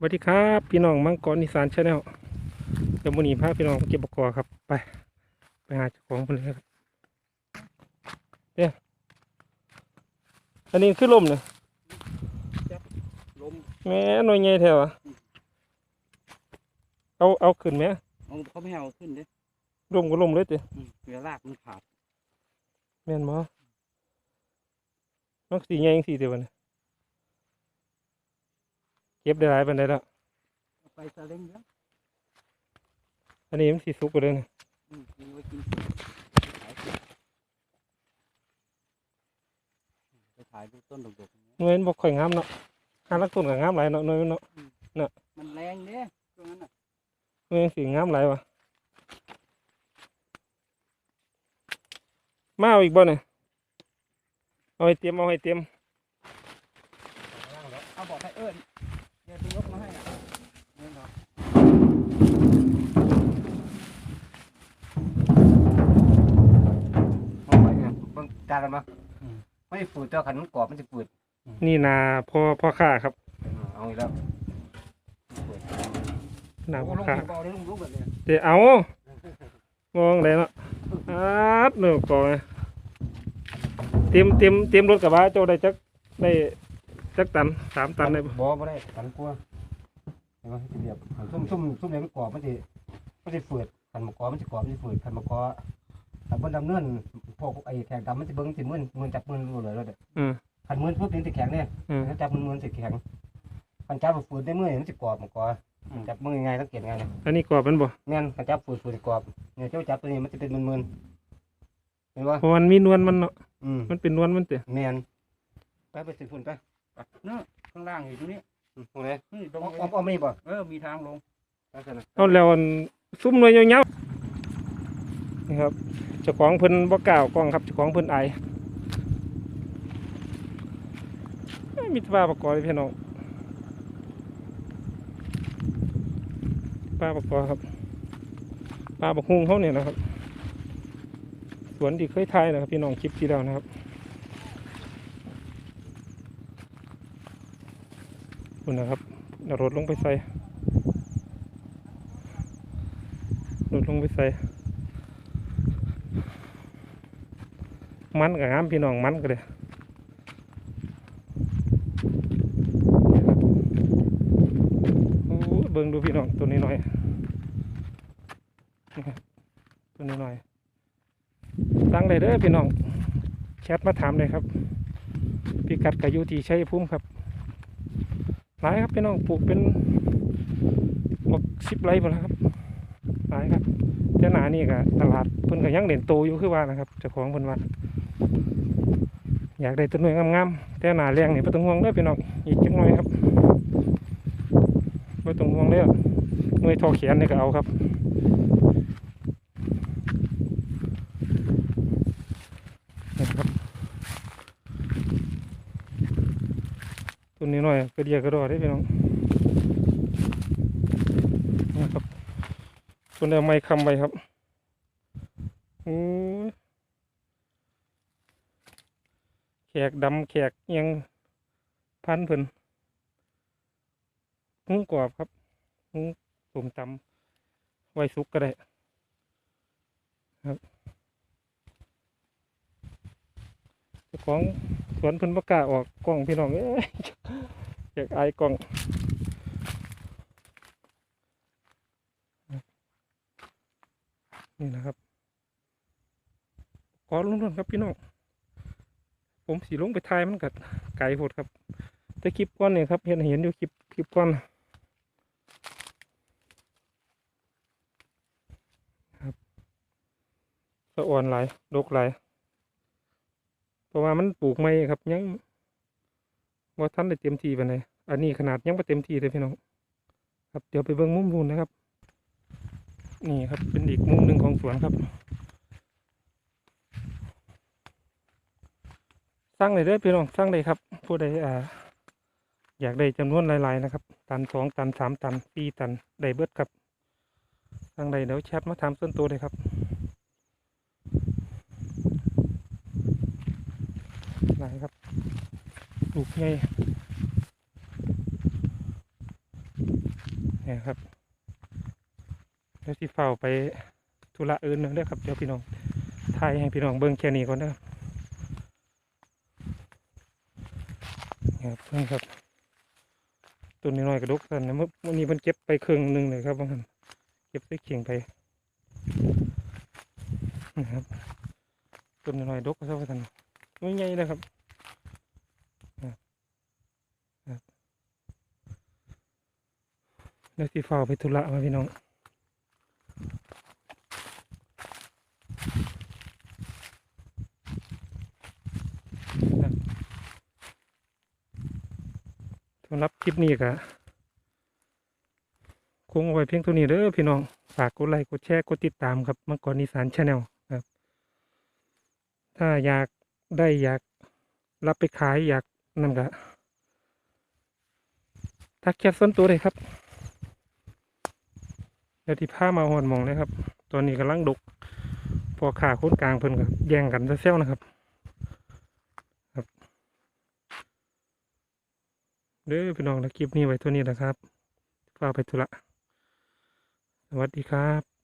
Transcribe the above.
สวัสดีครับพี่น้องมังกรอีสานชาแนลเดี๋ยววันนี้พาพี่น้องไปเก็บบักกอครับ ไป ไปหาเจ้าของคนเลยครับเนี่ยอันนี้คือลมเนี่ยลมแม่หน่วยใหญ่แถวอะเอาเอาขึ้นไหมเอาเขาไม่ให้เอาขึ้นเด้ลมก็ลมเลยติอืมเวลารากมันขาดแม่นบ่มักสีใหญ่จังสีเดียวกันเก็บได้หลายปันได้แล้วเอาไปซาเล้งเด้ออันนี้มันสีสุกกว่าเลยนะอืมมีไว้กินขายไปถ่ายดูต้นดกๆอย่างเงี้ยหน่วยมันบ่ค่อยงามเนาะหาลักต้นก็งามหลายเนาะหน่วยมันเนาะมันแรงเด้ตรงนั้นน่ะหน่วยมันสีงามหลายวะมาเอาอีกบ่เนี่ยเอาให้เตรียมเอาให้เตรียมเอาบอกให้เอิญ เบิ่งจานกันมาไม่ได้ฝืดเจ้าขันมันกรอบมันจะฝืดนี่นาพ่อพ่อข้าครับเอาอีกแล้วฝืดนาโอ้พ่อลงข้า เบาเลยลงลุกแบบนี้เดี๋ยวเอามองได้เนาะอาดเนื้อก่อนเตรียมเตรียมเตรียมรถกระบะเจ้าได้จักได้จักตันสามตันได้ปะบ่บ่ได้ขันกลัวเห็นไหมมันจะเรียบซุ่มซุ่มซุ่มเนี่ยมันกรอบมันจะมันจะฝืดขันมะกอกมันจะกรอบมันจะฝืดขันมะกอกขันบนดำเนิน พวกไอ้แขกดำมันจะเบิ้งสิมึนมึนจับมึนรู้เลยแล้วเด้ออืมขันมึนปุ๊บมันจะแข็งเนี่ยอืม ถ้าจับมึนมึนจะแข็งขันจับฝืดได้มือมันจะกรอบมะกอจับมือยังไงสังเกตไงเนี่ยอันนี้กรอบมันบ่แม่นขันจับฝืดฝืดจะกรอบเนี่ยเจ้าจับตัวนี้มันจะเป็นมึนมึนเห็นปะเพราะมันมีนวลมันเนาะอืม มันเป็นนวลมันเตะแมนไปไปสิฝุ่นไปเนาะข้างล่างอยู่ตรงนี้อืมตรงไหนนี่ตรงเอาเอาเอาไม่บ่เออมีทางลง ไปกันนะ เอาแล้วอันซุ่มหน่วยยาวๆ นี่ครับเจ้าของเพิ่นบ่กล่าวกล้องครับเจ้าของเพิ่นไอมีปลาประกอบเลยพี่น้องปลาประกอบครับปลาบักฮุงเขาเนี่ยนะครับ สวนที่เคยถ่ายนะครับพี่น้องคลิปที่แล้วนะครับคุณนะครับเอารถลงไปใส่รถลงไปใส่ มันกับงามพี่น้องมันก็เลยโอ้ยเบิ่งดูพี่น้องตัวนี้หน่อยนะครับตัวนี้หน่อยสั่งได้เด้อพี่น้องแชทมาถามเลยครับพิกัดกับยูที่ชัยภูมิครับหลายครับพี่น้องปลูกเป็นบอกสิบไร่หมดแล้วครับหลายครับเจ้าหนานี่ก็ตลาดเพิ่นก็ยังเด่นโตอยู่คือว่านะครับเจ้าของเพิ่นว่า อยากได้ต้นหน่วยงามๆแต่หนาแรงนี่ไม่ต้องห่วงเด้อพี่น้องอีกจังหน่อยครับไม่ต้องห่วงเด้อหน่วยทอแขนนี่ก็เอาครับตัวนี้หน่อยกระเดียกระดอได้พี่น้องนะครับตัวนี้เอาไม้คำไว้ครับโอ้ย แขกดำแขกยังพันเพิ่นหุงกรอบครับหุงสมตำไว้สุกก็ได้เจ้าของสวนเพิ่นบ่กล้าออกกล้องพี่น้องเอ้ยอยากอายกล้องนี่นะครับขอลุ้นๆครับพี่น้อง ผมสีลงไปทายมันกัไกลโหดครับ แต่คลิปก้อนเนี่ยครับเห็นเห็นอยู่คลิปคลิปก้อนครับสะอ่อนไหลดกไหลเพราะว่ามันปลูกไม่ครับยังว่าท่านได้เต็มที่ไปไหนอันนี้ขนาดยังไม่เต็มที่เลยพี่น้องครับเดี๋ยวไปเบิ่งมุมนู้นนะครับ นี่ครับเป็นอีกมุมหนึ่งของสวนครับ สร้างเลยเด้อพี่น้องสร้างเลยครับ ผู้ใดอ่า อยากได้จำนวนหลาย ๆ นะครับ ตันสองตันสามตันสี่ตันได้เบิดครับสร้างใดเดี๋ยวแชทมาถามส่วนตัวเลยครับหลายครับปลูกใหญ่เนี่ครับเดี๋ยวสิเฝ้าไปธุระอื่นหนึงด้ครับเดี๋ยวพี่น้องถ่ายให้พี่น้องเบิ่งแค่นี้ก่อนเด้อเนี่ ครับนี่ครับต้นน้อยๆกระดกสันนะเมื่อวันนี้มันเก็บไปครึ่งหนึ่งเลยครับบางคนเก็บใส่เข่งไปนะครับต้นน้อยๆดกก็เท่ากันไม่ใหญ่นะครับนะครับเดี๋ยวสิเฝ้าไปธุระมาพี่น้อง สำหรับคลิปนี้ก็คงเอาไว้เพียงเท่านี้เด้อพี่น้องฝากกดไลค์กดแชร์กดติดตามครับมังกรอีสานชาแนลครับ ถ้าอยากได้อยากรับไปขายอยากนั่นก็ทักแชทส่วนตัวเลยครับเดี๋ยวที่ผ้ามาหอนมองเลยครับตอนนี้กำลังดกพอขาโคนกลางเพิ่นกับแย่งกันเซลนะครับ เด้อพี่น้องนะคลิปนี้ไว้เท่านี้นะครับฝากไปทุละสวัสดีครับ